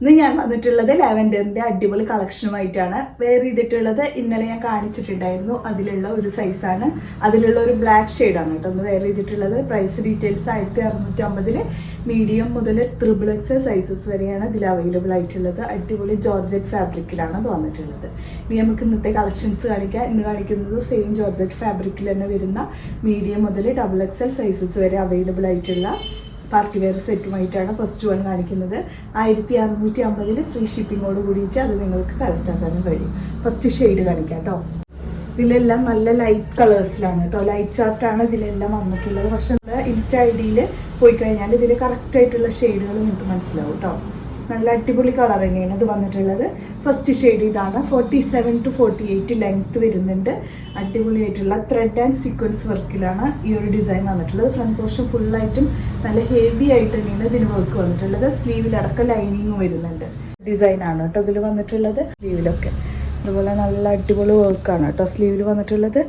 ഇന്ന് ഞാൻ വന്നിട്ടുള്ളത് ലാവൻഡറിന്റെ അടിപൊളി കളക്ഷനുമായിട്ടാണ് വെയർ ചെയ്തിട്ടുള്ളത് ഇന്നലെ ഞാൻ കാണിച്ചിട്ടുണ്ടായിരുന്നു. അതിലുള്ള ഒരു സൈസാണ് അതിലുള്ള ഒരു ബ്ലാക്ക് ഷെയ്ഡാണ് കേട്ടോ. ഒന്ന് വെയർ ചെയ്തിട്ടുള്ളത്. പ്രൈസ് ഡീറ്റെയിൽസ് ആയിരത്തി അറുന്നൂറ്റി അമ്പതിൽ മീഡിയം മുതൽ ത്രിബിൾ എക്സ് സൈസസ് വരെയാണ് ഇതിൽ അവൈലബിൾ ആയിട്ടുള്ളത്. അടിപൊളി ജോർജറ്റ് ഫാബ്രിക്കിലാണ് അത് വന്നിട്ടുള്ളത്. ഇനി നമുക്ക് ഇന്നത്തെ കളക്ഷൻസ് കാണിക്കാം. ഇന്ന് കാണിക്കുന്നത് സെയിം ജോർജറ്റ് ഫാബ്രിക്കിൽ തന്നെ വരുന്ന മീഡിയം മുതൽ ഡബിൾ എക്സ് സൈസസ് വരെ അവൈലബിൾ ആയിട്ടുള്ള പാർട്ടി വെയർ സെറ്റുമായിട്ടാണ് ഫസ്റ്റ് വൺ കാണിക്കുന്നത്. ആയിരത്തി അറുന്നൂറ്റി അമ്പതിൽ ഫ്രീ ഷിപ്പിങ്ങോട് കൂടിയിട്ട് അത് നിങ്ങൾക്ക് കരസ്ഥാക്കാനും കഴിയും. ഫസ്റ്റ് ഷെയ്ഡ് കാണിക്കാം കേട്ടോ ഇതിലെല്ലാം നല്ല ലൈറ്റ് കളേഴ്സിലാണ് കേട്ടോ ലൈറ്റ് ചാർട്ടാണ് ഇതിലെല്ലാം വന്നിട്ടുള്ളത്. പക്ഷെ ഇൻസ്റ്റ ഐ ഡിയിൽ പോയി കഴിഞ്ഞാൽ ഇതിൽ കറക്റ്റ് ആയിട്ടുള്ള ഷെയ്ഡുകൾ നിങ്ങൾക്ക് മനസ്സിലാവും കേട്ടോ നല്ല അടിപൊളി കളർ തന്നെയാണ് ഇത് വന്നിട്ടുള്ളത്. ഫസ്റ്റ് ഷെയ്ഡ് ഇതാണ്. Forty seven to forty eight length വരുന്നുണ്ട്. അടിപൊളിയായിട്ടുള്ള ത്രെഡ് ആൻഡ് സീക്വൻസ് വർക്കിലാണ് ഈ ഒരു ഡിസൈൻ വന്നിട്ടുള്ളത്. ഫ്രണ്ട് പോർഷൻ ഫുള്ളായിട്ടും നല്ല ഹെവി ആയിട്ട് തന്നെയാണ് ഇതിന് വർക്ക് വന്നിട്ടുള്ളത്. സ്ലീവിലടക്കം ലൈനിങ് വരുന്നുണ്ട്. ഡിസൈനാണ് കേട്ടോ ഇതിൽ വന്നിട്ടുള്ളത്. സ്ലീവിലൊക്കെ അതുപോലെ നല്ല അടിപൊളി വർക്കാണ് കേട്ടോ. സ്ലീവിൽ വന്നിട്ടുള്ളത്.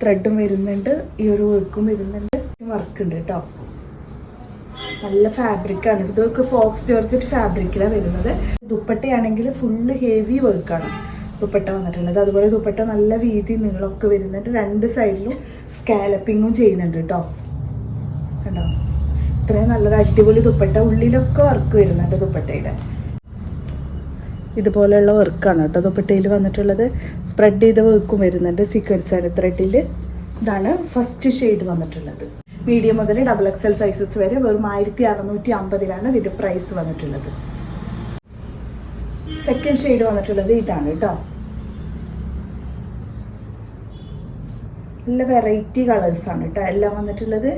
ത്രെഡും വരുന്നുണ്ട്. ഈ ഒരു വർക്കും വരുന്നുണ്ട്. വർക്ക് ഉണ്ട് കേട്ടോ. നല്ല ഫാബ്രിക്കാണ്. ഇതൊക്കെ ഫോക്സ് ജോർജറ്റ് ഫാബ്രിക്കിലാണ് വരുന്നത്. ദുപ്പട്ടയാണെങ്കിൽ ഫുള്ള് ഹെവി വർക്കാണ് ദുപ്പട്ട വന്നിട്ടുള്ളത്. അതുപോലെ ദുപ്പട്ട നല്ല വീതി നീളമൊക്കെ വരുന്നുണ്ട്. രണ്ട് സൈഡിലും സ്കാലപ്പിങ്ങും ചെയ്യുന്നുണ്ട് കേട്ടോ കണ്ടോ? ഇത്രയും നല്ലൊരു അടിപൊളി ദുപ്പട്ട ഉള്ളിലൊക്കെ വർക്ക് വരുന്നുണ്ട് ദുപ്പട്ടയുടെ. ഇതുപോലെയുള്ള വർക്കാണ് കേട്ടോ ദുപ്പട്ടയിൽ വന്നിട്ടുള്ളത്. സ്പ്രെഡ് ചെയ്ത വർക്കും വരുന്നുണ്ട്. സീക്വൻസ് ആണ് ത്രെഡിൽ ഇതാണ് ഫസ്റ്റ് ഷെയ്ഡ് വന്നിട്ടുള്ളത്. മീഡിയം മുതൽ ഡബിൾ എക്സ് എൽ സൈസസ് വരെ വെറും ആയിരത്തി അറുന്നൂറ്റി അമ്പതിലാണ് ഇതിന്റെ പ്രൈസ് വന്നിട്ടുള്ളത്. സെക്കൻഡ് ഷെയ്ഡ് വന്നിട്ടുള്ളത് ഇതാണ് കേട്ടോ നല്ല വെറൈറ്റി കളേഴ്സ് ആണ് കേട്ടോ എല്ലാം വന്നിട്ടുള്ളത്.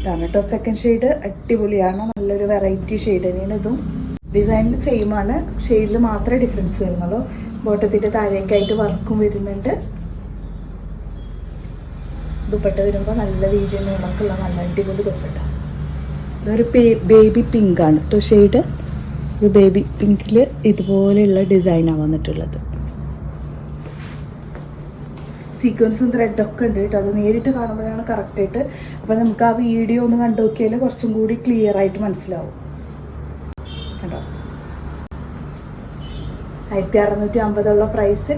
ഇതാണ് കേട്ടോ സെക്കൻഡ് ഷെയ്ഡ് അടിപൊളിയാണ്. നല്ലൊരു വെറൈറ്റി ഷെയ്ഡ് തന്നെയാണ് ഇതും. ഡിസൈനിൽ ആണ്. ഷെയ്ഡിൽ മാത്രമേ ഡിഫറൻസ് വരുന്നുള്ളൂ. ബോട്ടത്തിന്റെ താഴേക്കായിട്ട് വർക്കും വരുന്നുണ്ട്. ദുപ്പട്ട വരുമ്പോൾ നല്ല രീതിയിൽ നമുക്കുള്ള നല്ല അടിപൊളി ദുപ്പട്ട. ഇതൊരു ബേബി പിങ്ക് ആണ്. കേട്ടോ ഷെയ്ഡ് ഒരു ബേബി പിങ്കിൽ ഇതുപോലെയുള്ള ഡിസൈനാണ് വന്നിട്ടുള്ളത്. സീക്വൻസും ത്രെഡൊക്കെ ഉണ്ട് കേട്ടോ അത് നേരിട്ട് കാണുമ്പോഴാണ് കറക്റ്റായിട്ട് അപ്പോൾ നമുക്ക് ആ വീഡിയോ ഒന്ന് കണ്ടു നോക്കിയാൽ കുറച്ചും കൂടി ക്ലിയർ ആയിട്ട് മനസ്സിലാവും. കേട്ടോ ആയിരത്തി അറുന്നൂറ്റി അമ്പതുള്ള പ്രൈസ്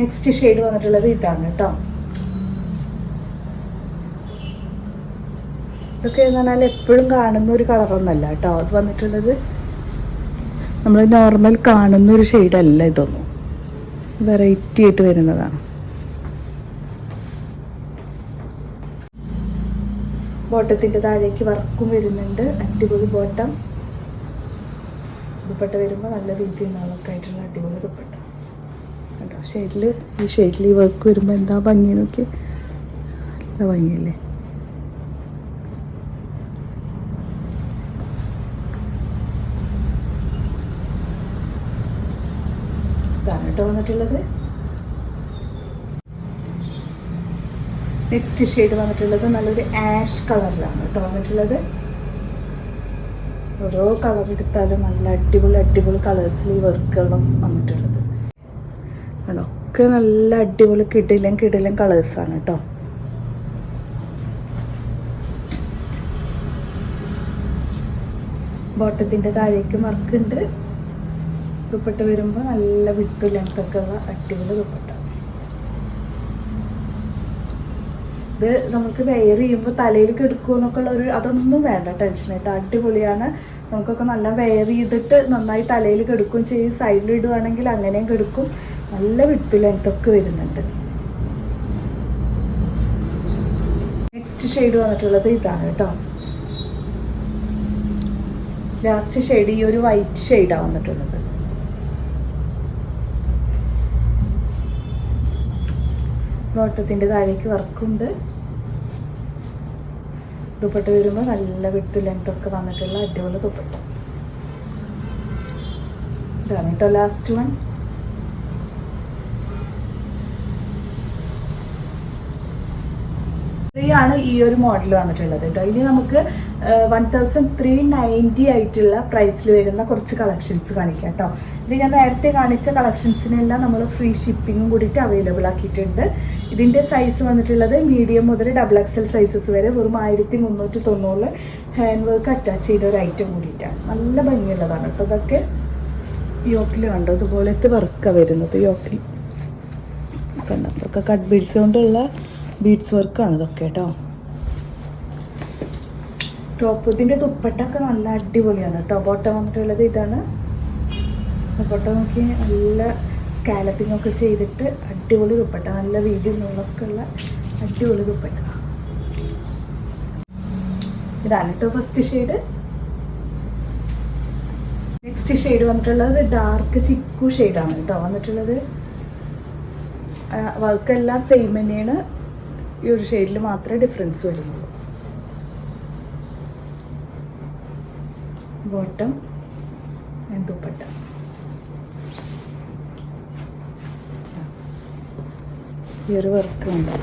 നെക്സ്റ്റ് ഷെയ്ഡ് വന്നിട്ടുള്ളത് ഇതാണ് കേട്ടോ ഇതൊക്കെ എന്ന് പറഞ്ഞാൽ എപ്പോഴും കാണുന്ന ഒരു കളറൊന്നല്ല കേട്ടോ. അത് വന്നിട്ടുള്ളത് നമ്മൾ നോർമൽ കാണുന്ന ഒരു ഷെയ്ഡല്ല ഇതൊന്നും. വെറൈറ്റി ആയിട്ട് വരുന്നതാണ്. ബോട്ടത്തിന്റെ താഴേക്ക് വർക്കും വരുന്നുണ്ട്. അടിപൊളി ബോട്ടം. ദുപ്പട്ട വരുമ്പോൾ നല്ല രീതിയിൽ നാളൊക്കെ ആയിട്ടുള്ള അടിപൊളി ദുപ്പട്ട. കണ്ടോ? ഷെയ്ഡിൽ ഈ ഷെയ്ഡിൽ ഈ വർക്ക് വരുമ്പോൾ എന്താ ഭംഗി നോക്കി നല്ല ഭംഗിയല്ലേ ഇതാണ് കേട്ടോ വന്നിട്ടുള്ളത്? നെക്സ്റ്റ് ഷെയ്ഡ് വന്നിട്ടുള്ളത് നല്ലൊരു ആഷ് കളറിലാണ് കേട്ടോ വന്നിട്ടുള്ളത്. ഓരോ കളർ എടുത്താലും നല്ല അടിപൊളി അടിപൊളി കളേഴ്സിൽ വർക്കുകളും വന്നിട്ടുള്ളത്. ഒക്കെ നല്ല അടിപൊളി കിടിലും കിടിലും കളേഴ്സാണ് കേട്ടോ ബോട്ടത്തിന്റെ താഴേക്ക് വർക്കുണ്ട് ദുപ്പട്ട വരുമ്പോൾ നല്ല വിത്ത് ലെങ്ത്തൊക്കെ ഉള്ള അടിപൊളി ദുപ്പട്ട. ഇത് നമുക്ക് വെയർ ചെയ്യുമ്പോൾ തലയിൽ കെടുക്കുമോ എന്നൊക്കെ ഉള്ള ഒരു അതൊന്നും വേണ്ട ടെൻഷനായിട്ട് അടിപൊളിയാണ്. നമുക്കൊക്കെ നല്ല വെയർ ചെയ്തിട്ട് നന്നായി തലയിൽ കെടുക്കുകയും ചെയ്യും. സൈഡിൽ ഇടുകയാണെങ്കിൽ അങ്ങനെയും കെടുക്കും. നല്ല വിത്ത് ലെങ്ത്തൊക്കെ വരുന്നുണ്ട്. നെക്സ്റ്റ് ഷെയ്ഡ് വന്നിട്ടുള്ളത് ഇതാണ് കേട്ടോ. ലാസ്റ്റ് ഷെയ്ഡ് ഈ ഒരു വൈറ്റ് ഷെയ്ഡാണ് വന്നിട്ടുള്ളത്. ബോട്ടത്തിന്റെ താഴേക്ക് വർക്കുണ്ട്. ദുപ്പട്ട വരുമ്പോൾ നല്ല വിട്ട് ലെങ്ത്തൊക്കെ വന്നിട്ടുള്ള അടിപൊളി ദുപ്പട്ട. ഇതാണ് കേട്ടോ ലാസ്റ്റ് വൺ ആണ് ഈ ഒരു മോഡൽ വന്നിട്ടുള്ളത് കേട്ടോ. ഇനി നമുക്ക് വൺ തൗസൻഡ് ത്രീ നയന്റി ആയിട്ടുള്ള പ്രൈസിൽ വരുന്ന കുറച്ച് കളക്ഷൻസ് കാണിക്കാം കേട്ടോ. ഇത് ഞാൻ നേരത്തെ കാണിച്ച കളക്ഷൻസിനെല്ലാം നമ്മൾ ഫ്രീ ഷിപ്പിങ്ങും കൂടിയിട്ട് അവൈലബിൾ ആക്കിയിട്ടുണ്ട്. ഇതിന്റെ സൈസ് വന്നിട്ടുള്ളത് മീഡിയം മുതൽ ഡബിൾ എക്സൽ സൈസസ് വരെ വെറും ആയിരത്തി മുന്നൂറ്റി തൊണ്ണൂറിൽ ഹാൻഡ് വർക്ക് അറ്റാച്ച് ചെയ്ത ഒരു ഐറ്റം കൂടിയിട്ടാണ്. നല്ല ഭംഗിയുള്ളതാണ് കേട്ടോ ഇതൊക്കെ. യോക്കിൽ കണ്ടോ? ഇതുപോലത്തെ വർക്കാണ് വരുന്നത് യോക്കിൽ കണ്ടോ ഇതൊക്കെ കട്ട് ബീഡ്സ് കൊണ്ടുള്ള ബീഡ്സ് വർക്കാണ് ഇതൊക്കെ കേട്ടോ. ടോപ്പ് ഇതിന്റെ ദുപ്പട്ടൊക്കെ നല്ല അടിപൊളിയാണ് കേട്ടോ. ബോട്ടം വന്നിട്ടുള്ളത് ഇതാണ്. ബോട്ടം നോക്കി നല്ല സ്കാലപ്പിംഗ് ഒക്കെ ചെയ്തിട്ട് അടിപൊളി ദുപ്പട്ട. നല്ല വീതി നീളമൊക്കെ ഉള്ള അടിപൊളി ദുപ്പട്ട. ഇതാണ് കേട്ടോ ഫസ്റ്റ് ഷെയ്ഡ് നെക്സ്റ്റ് ഷെയ്ഡ് വന്നിട്ടുള്ളത് ഡാർക്ക് ചിക്കു ഷെയ്ഡാണ് കേട്ടോ. വന്നിട്ടുള്ളത് വർക്കെല്ലാം സെയിം തന്നെയാണ്. ഈ ഒരു ഷെയ്ഡിൽ മാത്രമേ ഡിഫറൻസ് വരുന്നുള്ളൂ. ബോട്ടം ദുപ്പട്ട ഈ ഒരു വർക്ക് ഉണ്ട്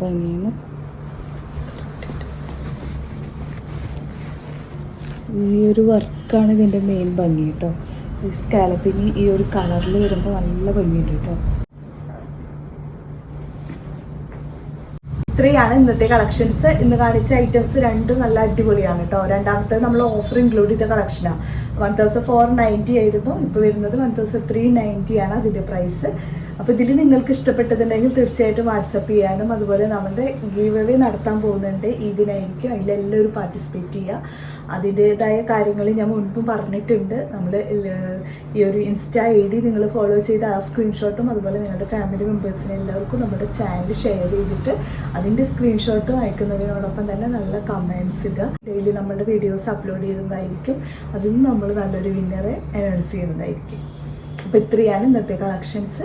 ഭംഗിന്ന് ഈ ഒരു വർക്കാണ് ഇതിന്റെ മെയിൻ ഭംഗി കേട്ടോ. ഈ സ്കാലപ്പിങ് ഈ ഒരു കളറിൽ വരുമ്പോൾ നല്ല ഭംഗിയുണ്ട് കേട്ടോ. ഇത്രയാണ് ഇന്നത്തെ കളക്ഷൻസ് ഇന്ന് കാണിച്ച ഐറ്റംസ് രണ്ടും നല്ല അടിപൊളിയാണ് കേട്ടോ. രണ്ടാമത്തെ നമ്മൾ ഓഫർ ഇൻക്ലൂഡ് ചെയ്ത കളക്ഷനാണ് വൺ തൗസൻഡ് ഫോർ നയന്റി ആയിരുന്നു. ഇപ്പോൾ വരുന്നത് വൺ തൗസൻഡ് ത്രീ നയന്റി ആണ് അതിന്റെ പ്രൈസ് അപ്പോൾ ഇതിൽ നിങ്ങൾക്ക് ഇഷ്ടപ്പെട്ടതുണ്ടെങ്കിൽ തീർച്ചയായിട്ടും വാട്സപ്പ് ചെയ്യാനും അതുപോലെ നമ്മുടെ ഗീവ് അവേ നടത്താൻ പോകുന്നുണ്ട്. ഇതിനായിരിക്കും അതിലെല്ലാവരും പാർട്ടിസിപ്പേറ്റ് ചെയ്യുക. അതിന്റേതായ കാര്യങ്ങൾ ഞാൻ മുൻപും പറഞ്ഞിട്ടുണ്ട്. നമ്മൾ ഈ ഒരു ഇൻസ്റ്റ ഐ ഡി നിങ്ങൾ ഫോളോ ചെയ്ത് ആ സ്ക്രീൻഷോട്ടും അതുപോലെ നിങ്ങളുടെ ഫാമിലി മെമ്പേഴ്സിന് എല്ലാവർക്കും നമ്മുടെ ചാനൽ ഷെയർ ചെയ്തിട്ട് അതിന്റെ സ്ക്രീൻഷോട്ടും അയക്കുന്നതിനോടൊപ്പം തന്നെ നല്ല കമൻസ് ഇടുക. ഡെയിലി നമ്മുടെ വീഡിയോസ് അപ്ലോഡ് ചെയ്യുന്നതായിരിക്കും. അതിൽ നമ്മൾ നല്ലൊരു വിന്നറെ അനൗൺസ് ചെയ്യുന്നതായിരിക്കും. അപ്പോൾ ഇത്രയാണ് ഇന്നത്തെ കളക്ഷൻസ്